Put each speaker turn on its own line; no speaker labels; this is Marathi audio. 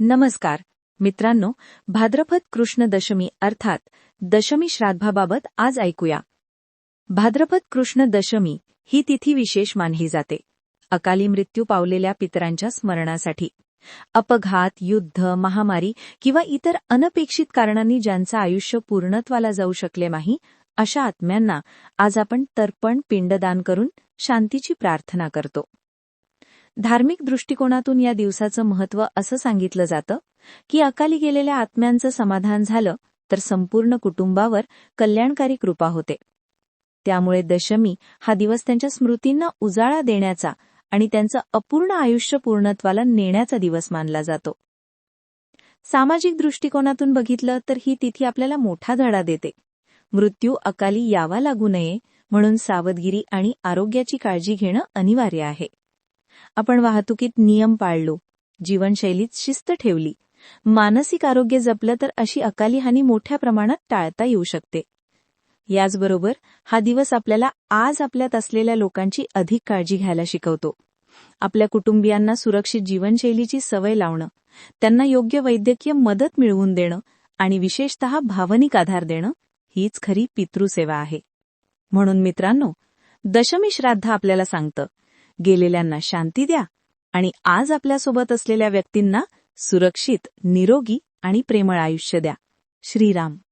नमस्कार. मित्रांनो भाद्रपद कृष्ण दशमी अर्थात दशमी श्राद्धाबाबत आज ऐकूया. भाद्रपद कृष्ण दशमी ही तिथी विशेष मानली जाते. अकाली मृत्यू पावलेल्या पितरांच्या स्मरणासाठी. अपघात युद्ध महामारी किंवा इतर अनपेक्षित कारणांनी ज्यांचं आयुष्य पूर्णत्वाला जाऊ शकले नाही अशा आत्म्यांना आज आपण तर्पण पिंडदान करून शांतीची प्रार्थना करतो. धार्मिक दृष्टिकोनातून या दिवसाचं महत्त्व असं सांगितलं जातं की अकाली गेलेल्या आत्म्यांचं समाधान झालं तर संपूर्ण कुटुंबावर कल्याणकारी कृपा होते. त्यामुळे दशमी हा दिवस त्यांच्या स्मृतींना उजाळा देण्याचा आणि त्यांचं अपूर्ण आयुष्य पूर्णत्वाला नेण्याचा दिवस मानला जातो. सामाजिक दृष्टिकोनातून बघितलं तर ही तिथी आपल्याला मोठा धडा देते. मृत्यू अकाली यावा लागू नये म्हणून सावधगिरी आणि आरोग्याची काळजी घेणं अनिवार्य आहे. आपण वाहतुकीत नियम पाळलो जीवनशैलीत शिस्त ठेवली. मानसिक आरोग्य जपलं तर अशी अकाली हानी मोठ्या प्रमाणात टाळता येऊ शकते. याचबरोबर हा दिवस आपल्याला आज आपल्यात असलेल्या लोकांची अधिक काळजी घ्यायला शिकवतो. आपल्या कुटुंबियांना सुरक्षित जीवनशैलीची सवय लावणं त्यांना योग्य वैद्यकीय मदत मिळवून देणं आणि विशेषतः भावनिक आधार देणं हीच खरी पितृसेवा आहे. म्हणून मित्रांनो दशमी श्राद्ध आपल्याला सांगतं गेलेल्यांना शांती द्या आणि आज आपल्यासोबत असलेल्या व्यक्तींना सुरक्षित निरोगी आणि प्रेमळ आयुष्य द्या. श्रीराम.